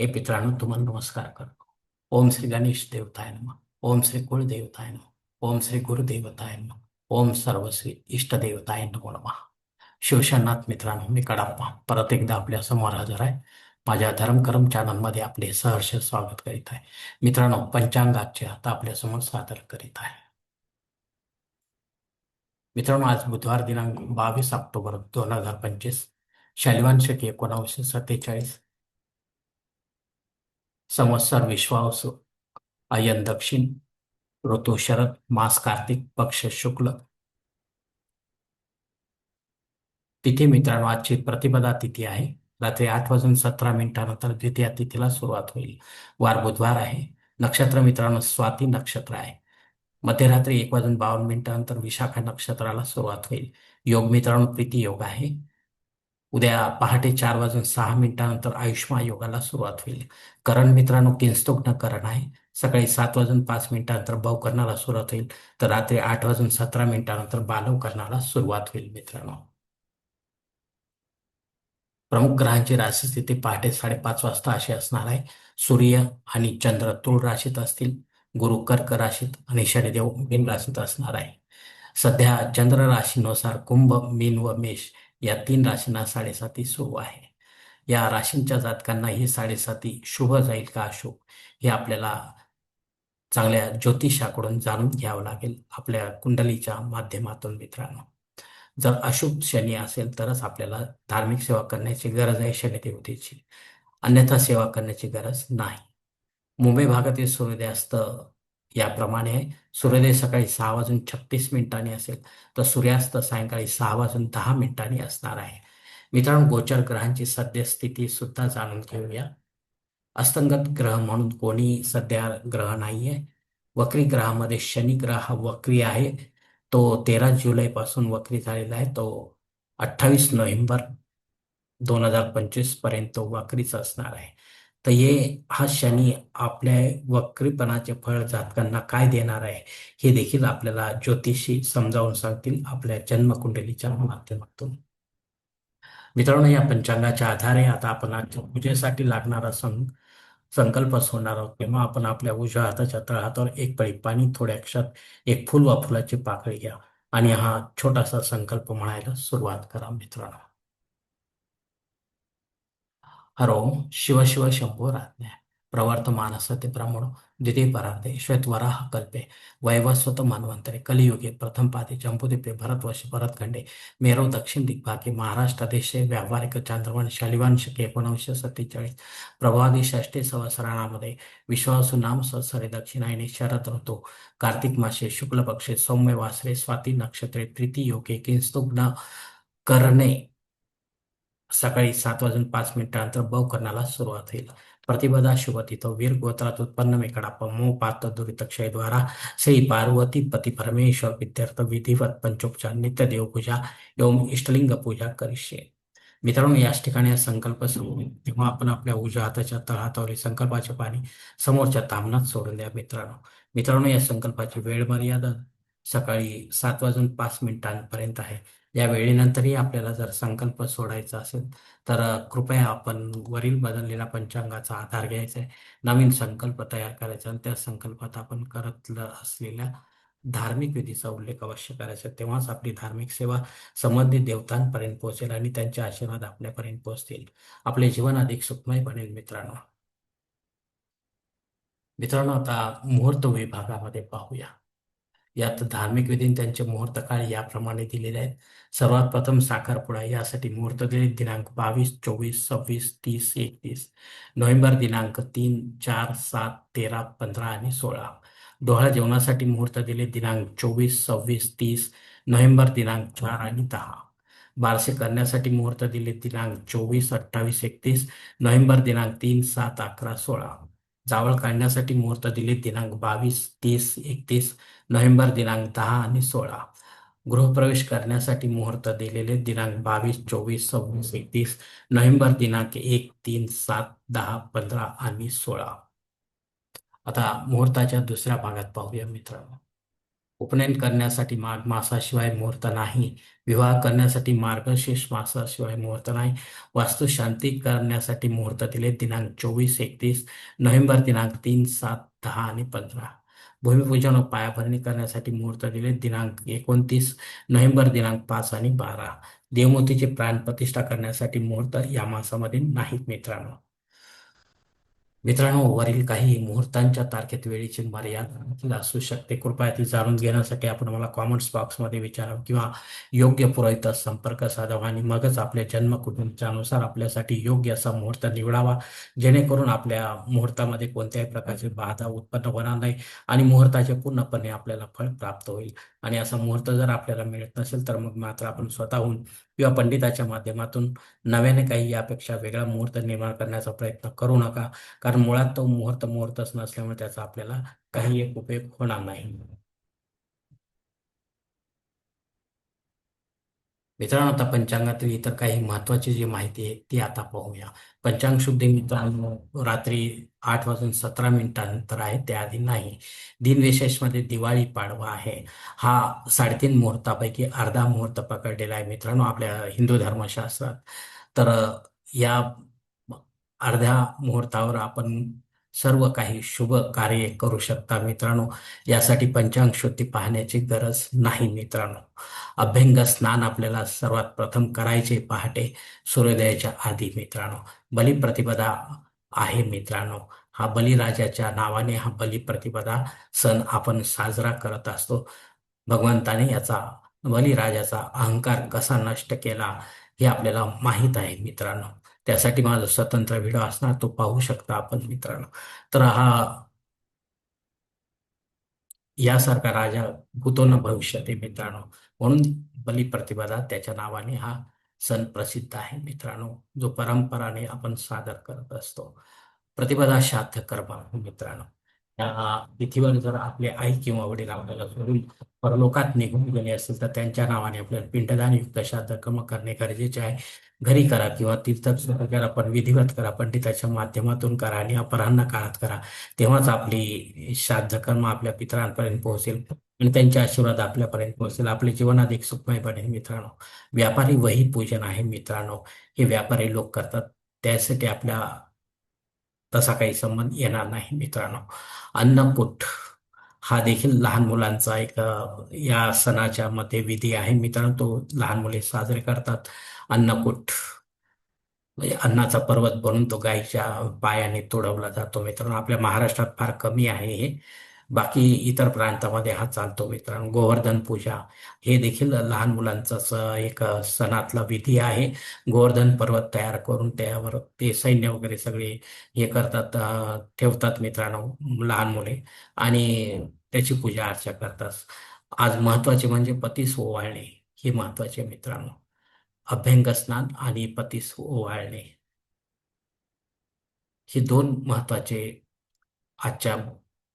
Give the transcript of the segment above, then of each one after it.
हे मित्रांनो तुम्हाला नमस्कार करतो. ओम श्री गणेश देवताय नम. ओम श्री कुलदेवताय नम. ओम श्री गुरुदेवताय नम. ओम सर्वश्री इष्टदेवताय नमो नमः. शिवशनाथ मित्रांनो मी कडाप्पा. परत एकदा आपल्यासमोर हजर आहे. माझ्या धर्मकर्म चॅनलमध्ये आपले सहर्ष स्वागत करीत आहे. मित्रांनो पंचांगाचे आता आपल्यासमोर सादर करीत आहे. मित्रांनो आज बुधवार दिनांक बावीस ऑक्टोबर दोन हजार पंचवीस शालिवान शके एकोणावीसशे सत्तेचाळीस संवत्सर विश्वावसु अयन दक्षिण ऋतु शरद मास कार्तिक पक्ष शुक्ल. तिथी मित्रांनो आजची प्रतिपदा तिथी आहे. रात्री आठ वाजून सतरा मिनिटानंतर द्वितीय तिथीला सुरुवात होईल. वार बुधवार आहे. नक्षत्र मित्रांनो स्वाती नक्षत्र आहे. मध्यरात्री एक वाजून बावन्न मिनिटानंतर विशाखा नक्षत्राला सुरुवात होईल. योग मित्रांनो प्रीती योग आहे. उद्या पहाटे चार वाजून सहा मिनिटानंतर आयुष्मा योगाला सुरुवात होईल. करण मित्रांनो किंस्तुग्न करण आहे. सकाळी सात वाजून पाच मिनिटानंतर भाऊ करणाला सुरुवात होईल. तर रात्री आठ वाजून सतरा मिनिटानंतर बालव करणाला सुरुवात होईल मित्रांनो. प्रमुख ग्रहांची राशी स्थिती पहाटे साडेपाच वाजता अशी असणार आहे. सूर्य आणि चंद्र तुळ राशीत असतील गुरु कर्क राशीत आणि शनिदेव मीन राशीत असणार आहे. सध्या चंद्र राशीनुसार कुंभ मीन व मेष या तीन राशींना साडेसाती सुरू आहे. या राशींच्या जातकांना ही साडेसाती शुभ जाईल का अशुभ हे आपल्याला चांगल्या ज्योतिषाकडून जाणून घ्यावं लागेल आपल्या कुंडलीच्या माध्यमातून मित्रांनो. जर अशुभ शनी असेल तरच आपल्याला धार्मिक सेवा करण्याची गरज आहे शनिदेवतेची अन्यथा सेवा करण्याची गरज नाही. मुंबई भागातील सूर्योदयास्त याप्रमाणे सूर्योदय सकाळी सहा वाजून छत्तीस मिनिटांनी असेल तर सूर्यास्त सायंकाळी सहा वाजून दहा मिनिटांनी असणार आहे. मित्रांनो गोचर ग्रहांची सद्यस्थिती सुद्धा जाणून घेऊया. अस्तंगत ग्रह म्हणून कोणी सध्या ग्रह नाहीये. वक्री ग्रहामध्ये शनी ग्रह हा वक्री आहे. तो तेरा जुलैपासून वक्री झालेला आहे. तो अठ्ठावीस नोव्हेंबर दोन हजार पंचवीसपर्यंत वक्रीच असणार आहे. तर हे हा शनी आपल्या वक्रीपणाचे फळ जातकांना काय देणार आहे हे देखील आपल्याला ज्योतिषी समजावून सांगतील आपल्या जन्मकुंडलीच्या माध्यमातून. मित्रांनो या पंचांगाच्या आधारे आता आपण आजच्या पूजेसाठी लागणारा सं संकल्प सोडणार आहोत. किंवा आपण आपल्या उजव्या हाताच्या तळहातावर एक पळी पाणी थोड्या क्षात एक फुल वा फुलाची पाकळी घ्या आणि हा छोटासा संकल्प म्हणायला सुरुवात करा मित्रांनो. हरो शिव शिव शंभो राज्ञ। प्रवर्तमान सत्य ब्राह्मण द्वितीय परार्धे श्वेतवराह कल्पे। वैवस्वत मानवंतरे कलियुगे प्रथम पादे जंबुदीपे भरतवश भरतखंडे। मेरो दक्षिण दिग्भागे महाराष्ट्र देशे व्यावहारिक चांद्रवण शालिवान शके एकोणीसशे सत्तेचाळीस। प्रभादी षष्टी संवत्सरामध्ये विश्वासू नाम सहसरे दक्षिणायने शरद ऋतू। कार्तिक मासे शुक्ल पक्षे सौम्य वासरे स्वाती नक्षत्रे प्रीती योगे किंस्तुग्न करणे। सकाळी सात वाजून पाच मिनिटानंतर बव करण्याला सुरुवात होईल. प्रतिपदा शुभ तिथं वीर गोत्रात उत्पन्न मेकडाप मो. पात दुरित द्वारा श्री पार्वती पती परमेश्वर विद्यार्थ विधिवत पंचोपचार नित्य देवपूजा एवं इष्टलिंग पूजा करिष्ये. मित्रांनो याच ठिकाणी संकल्प सुरू तेव्हा आपण आपल्या उजव्या हाताच्या तळहातावरील संकल्पाचे पाणी समोरच्या तामनात सोडून द्या मित्रांनो. मित्रांनो या संकल्पाची वेळ मर्यादा सकाळी सात वाजून पाच मिनिटांपर्यंत आहे. या वेळेनंतरही आपल्याला जर संकल्प सोडायचा असेल तर कृपया आपण वरील बदललेल्या पंचांगाचा आधार घ्यायचा आहे. नवीन संकल्प तयार करायचा आणि त्या संकल्पात आपण करत असलेल्या धार्मिक विधीचा उल्लेख अवश्य करायचा तेव्हाच आपली धार्मिक सेवा संबंधित देवतांपर्यंत पोहोचेल आणि त्यांचे आशीर्वाद आपल्यापर्यंत पोहोचतील. आपले जीवन अधिक सुखमय बनेल मित्रांनो. मित्रांनो आता मुहूर्त विभागामध्ये पाहूया. यात धार्मिक विधीन त्यांचे मुहूर्त काळ याप्रमाणे दिलेले आहेत. सर्वात प्रथम साखरपुडा यासाठी मुहूर्त दिले दिनांक बावीस चोवीस सव्वीस तीस एकतीस. नोव्हेंबर दिनांक तीन चार सात तेरा पंधरा आणि सोळा. डोळा जेवणासाठी मुहूर्त दिले. दिनांक चोवीस सव्वीस तीस. नोव्हेंबर दिनांक चार आणि दहा. बारसे करण्यासाठी मुहूर्त दिले. दिनांक चोवीस अठ्ठावीस एकतीस. नोव्हेंबर दिनांक तीन सात अकरा सोळा. जावळ काढण्यासाठी मुहूर्त दिले दिनांक बावीस तीस एकतीस नोव्हेंबर दिनांक दहा आणि सोळा. गृहप्रवेश करण्यासाठी मुहूर्त दिलेले दिनांक बावीस चोवीस सव्वीस एकतीस नोव्हेंबर दिनांक एक तीन सात दहा पंधरा आणि सोळा. आता मुहूर्ताच्या दुसऱ्या भागात पाहूया मित्रांनो. उपनयन करण्यासाठी माघ मासाशिवाय मुहूर्त नाही. विवाह करण्यासाठी मार्गशीर्ष मासाशिवाय मुहूर्त नाही. वास्तुशांती करण्यासाठी मुहूर्त दिले. दिनांक चोवीस एकतीस नोव्हेंबर दिनांक तीन सात दहा आणि पंधरा. भूमिपूजन व पायाभरणी करण्यासाठी मुहूर्त दिले. दिनांक एकोणतीस नोव्हेंबर दिनांक पाच आणि बारा. देवमूर्तीची प्राणप्रतिष्ठा करण्यासाठी मुहूर्त या मासामध्ये नाहीत मित्रांनो. मित्रांनो वरील काही मुहूर्तांच्या तारखेत वेळेची मर्यादा असू शकते. कृपया ती जाणून घेण्यासाठी आपण मला कॉमेंट्स बॉक्समध्ये विचारावं किंवा योग्य पुरोहित संपर्क साधावा आणि मगच आपल्या जन्म कुटुंबानुसार आपल्यासाठी योग्य असा मुहूर्त निवडावा. जेणेकरून आपल्या मुहूर्तामध्ये कोणत्याही प्रकारची बाधा उत्पन्न होणार नाही आणि मुहूर्ताचे पूर्णपणे आपल्याला फळ प्राप्त होईल. आणि असा मुहूर्त जर आपल्याला मिळत नसेल तर मग मात्र आपण स्वतःहून किंवा पंडिताच्या माध्यमातून नव्याने काही यापेक्षा वेगळा मुहूर्त निर्माण करण्याचा प्रयत्न करू नका. कारण मुळात तो मुहूर्त मुहूर्तच नसल्यामुळे त्याचा आपल्याला काही एक उपयोग होणार नाही. मित्रांनो आता पंचांगातील इतर काही महत्वाची जी माहिती आहे ती आता पाहूया. पंचांग शुद्धी मित्रांनो रात्री आठ वाजून सतरा मिनिटांनंतर आहे त्याआधी नाही. दिनविशेषमध्ये दिवाळी पाडवा आहे. हा साडेतीन मुहूर्तापैकी अर्धा मुहूर्त पकडलेला आहे मित्रांनो आपल्या हिंदू धर्मशास्त्रात. तर या अर्ध्या मुहूर्तावर आपण सर्व काही शुभ कार्य करू शकता मित्रांनो. यासाठी पंचांग शुद्धी पाहण्याची गरज नाही मित्रांनो. अभ्यंग स्नान आपल्याला सर्वात प्रथम करायचे पहाटे सूर्योदयाच्या आधी मित्रांनो. बलिप्रतिपदा आहे मित्रांनो. हा बलिराजाच्या नावाने हा बलिप्रतिपदा सण आपण साजरा करत असतो. भगवंताने याचा बलिराजाचा अहंकार कसा नष्ट केला हे आपल्याला माहीत आहे मित्रांनो. त्यासाठी माझा स्वतंत्र व्हिडिओ असणार तो पाहू शकता आपण मित्रांनो. तर हा यासारखा राजा भूतो न भविष्यात मित्रांनो. म्हणून बलिप्रतिपदा त्याच्या नावाने हा सण प्रसिद्ध आहे मित्रांनो. जो परंपराने आपण सादर करत असतो. प्रतिपदा श्राद्ध कर्म मित्रांनो. तिथीवर जर आपले आई किंवा वडील आपल्याला सोडून परलोकात निघून गेले असेल तर त्यांच्या नावाने आपल्याला पिंडदान युक्त श्राद्ध कर्म करणे गरजेचे आहे. घरी करा किंवा तीर्थक्षेत्र करा पण विधिवत करा पंडिताच्या माध्यमातून करा आणि अपराह्न काळात करा. तेव्हाच आपली श्राद्ध कर्म आपल्या पितरांपर्यंत पोहोचेल आणि त्यांचे आशीर्वाद आपल्यापर्यंत पोहोचेल. आपले जीवन अधिक सुखमय बनेल मित्रांनो. व्यापारी वही पूजन आहे मित्रांनो. हे व्यापारी लोक करतात. त्यासाठी आपल्या तसा काही संबंध येणार नाही मित्रांनो. अन्नकूट हा देखील लहान मुलांचा एक या सणाच्या मध्ये विधी आहे मित्रांनो. तो लहान मुले साजरे करतात. अन्नकूट म्हणजे अन्नाचा पर्वत बनून तो गायीच्या पायाने तोडवला जातो मित्रांनो. आपल्या महाराष्ट्रात फार कमी आहे हे. बाकी इतर प्रांतामध्ये हा चालतो मित्रांनो. गोवर्धन पूजा हे देखील लहान मुलांचा एक सणातला विधी आहे. गोवर्धन पर्वत तयार करून त्यावर ते सैन्य वगैरे सगळे हे करतात ठेवतात मित्रांनो लहान मुले. आणि त्याची पूजा अर्चा करतात. आज महत्त्वाचे म्हणजे पतीस ओवाळणे हे महत्त्वाचे मित्रांनो. अभ्यंग स्नान आणि पतीस ओवाळणे हे दोन महत्त्वाचे आजच्या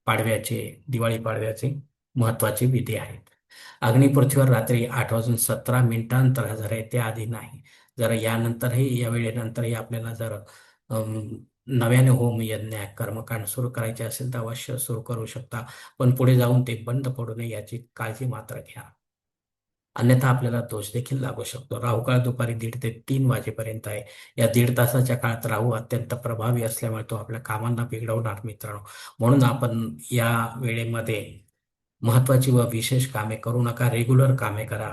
पाडव्याचे दिवाळी पाडव्याचे महत्त्वाचे विधी आहेत. अग्निपृथ्वीवर रात्री आठ वाजून सतरा मिनिटांतर हजर आहे त्याआधी नाही. जर यानंतरही या वेळेनंतरही आपल्याला जर नव्याने होम यज्ञ कर्मकांड सुरू करायचे असेल तर अवश्य सुरू करू शकता. पण पुढे जाऊन ते बंद पडू नये याची काळजी मात्र घ्या. अन्यथा आपल्याला दोष देखील लागू शकतो. राहू काळ दुपारी दीड ते तीन वाजेपर्यंत आहे. या दीड तासाच्या काळात राहू अत्यंत प्रभावी असल्यामुळे तो आपल्या कामांना बिघडवणार मित्रांनो. म्हणून आपण या वेळेमध्ये महत्वाची व विशेष कामे करू नका. रेग्युलर कामे करा.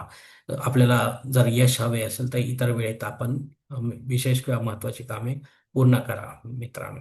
आपल्याला जर यश हवे असेल तर इतर वेळेत आपण विशेष किंवा महत्वाची कामे पूर्ण करा मित्रांनो.